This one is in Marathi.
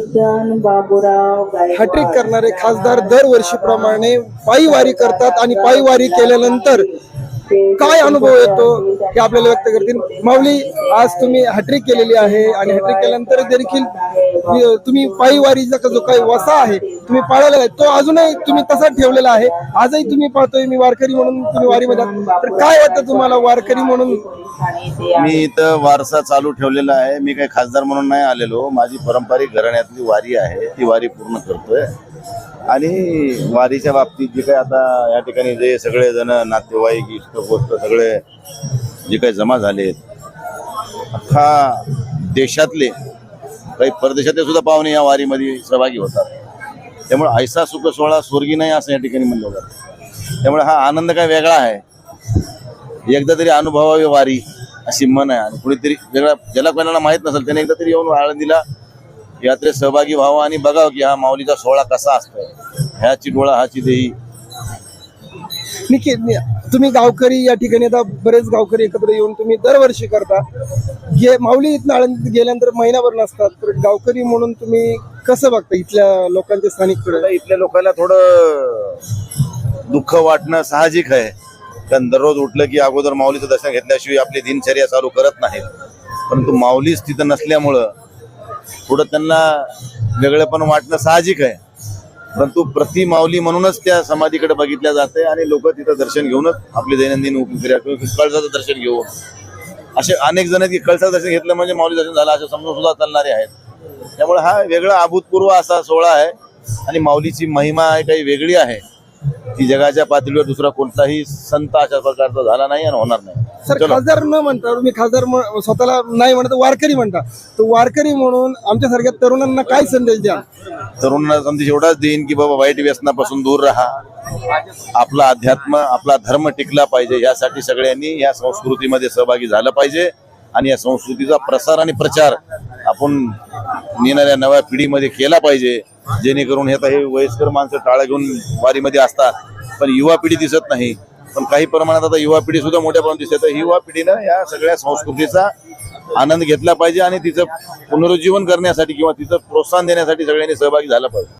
उद्यान हॅट्रिक करणारे खासदार दरवर्षीप्रमाणे पायी वारी करतात आणि पायी वारी केल्यानंतर काय अनुभव येतो हे आपल्याला व्यक्त करतील? माऊली आज तुम्ही हॅट्रिक केलेली आहे आणि हॅट्रिक केल्यानंतर देखील तुम्ही पायी वारीचा जो काही वसा आहे तुम्ही पाळलेला आहे तो अजूनही तुम्ही तसाच ठेवलेला आहे. आजही तुम्ही पाहतोय मी वारकरी म्हणून तुम्ही वारीमध्ये तर काय वाटतं तुम्हाला वारकरी म्हणून? मी इथं वारसा चालू ठेवलेला आहे. मी काही खासदार म्हणून नाही आलेलो. माझी पारंपरिक घराण्यातली वारी आहे. ती वारी पूर्ण करतोय. आणि वारीच्या बाबतीत जे काही आता या ठिकाणी जे सगळे जण नातेवाईक इष्टपोष्ट सगळे जे काही जमा झाले अख्खा देशातले काही परदेशातले सुद्धा पाहुणे या वारीमध्ये सहभागी होतात. त्यामुळे ऐसा सुख सोहळा स्वर्गी नाही असं या ठिकाणी म्हणलं जातं. त्यामुळे हा आनंद काय वेगळा आहे. एकदा तरी अनुभवावी वारी अशी मन आहे आणि कुणीतरी वेगळा ज्याला कोणाला माहीत नसेल त्याने एकदा तरी येऊन आळंदीला यात्रेत सहभागी व्हावं आणि बघावं की हा माऊलीचा सोहळा कसा असतोय. ह्याची डोळा हाची देही निकी नि- तुम्ही गावकरी या ठिकाणी आता बरेच गावकरी एकत्र येऊन तुम्ही दरवर्षी करता. गे माऊली इथं आळंदीत गेल्यानंतर महिनाभर नसतात तर गावकरी म्हणून तुम्ही कसं बघता इथल्या लोकांच्या स्थानिककडे? आता इथल्या लोकांना थोडं दुःख वाटणं साहजिक आहे. कारण दररोज उठलं की अगोदर माऊलीचं दर्शन घेतल्याशिवाय आपली दिनचर्या चालू करत नाहीत. परंतु माऊलीच तिथं नसल्यामुळं थोडं त्यांना वेगळं पण वाटणं साहजिक आहे. परंतु प्रति माऊली म्हणूनच त्या समाधीकडे बघितल्या जात आहे आणि लोक तिथं दर्शन घेऊनच आपली दैनंदिन उपक्रिया किंवा कळसाचं दर्शन घेऊन असे अनेक जण आहेत की कळसाचं दर्शन घेतलं म्हणजे माऊली दर्शन झालं असं समजून सुद्धा चालणारे आहेत. त्यामुळे हा वेगळा अभूतपूर्व असा सोहळा आहे आणि माऊलीची महिमा आहे काही वेगळी आहे. ती जगाच्या पातळीवर दुसरा कोणताही संत अशा प्रकारचा झाला नाही आणि होणार नाही. सर. खासदार न म्हणता तुम्ही खासदार म- स्वतःला नाही म्हणत वारकरी म्हणता. तर वारकरी म्हणून आमच्यासारख्या तरुणांना काय संदेश द्या तरुणांना संदेश एवढाच देईन की बाबा वाईट व्यसनापासून दूर राहा. आपला अध्यात्म आपला धर्म टिकला पाहिजे. यासाठी सगळ्यांनी या संस्कृतीमध्ये सहभागी झालं पाहिजे. आणि या संस्कृतीचा प्रसार आणि प्रचार आपण येणाऱ्या नव्या पिढीमध्ये केला पाहिजे. जेणेकरून हे आता हे वयस्कर माणसं टाळा घेऊन वारीमध्ये असतात. पण युवा पिढी दिसत नाही. पण काही प्रमाणात आता युवा पिढी सुद्धा मोठ्या प्रमाणात दिसते. तर युवा पिढीनं या सगळ्या संस्कृतीचा आनंद घेतला पाहिजे आणि तिचं पुनरुज्जीवन करण्यासाठी किंवा तिचं प्रोत्साहन देण्यासाठी सगळ्यांनी सहभागी झाला पाहिजे.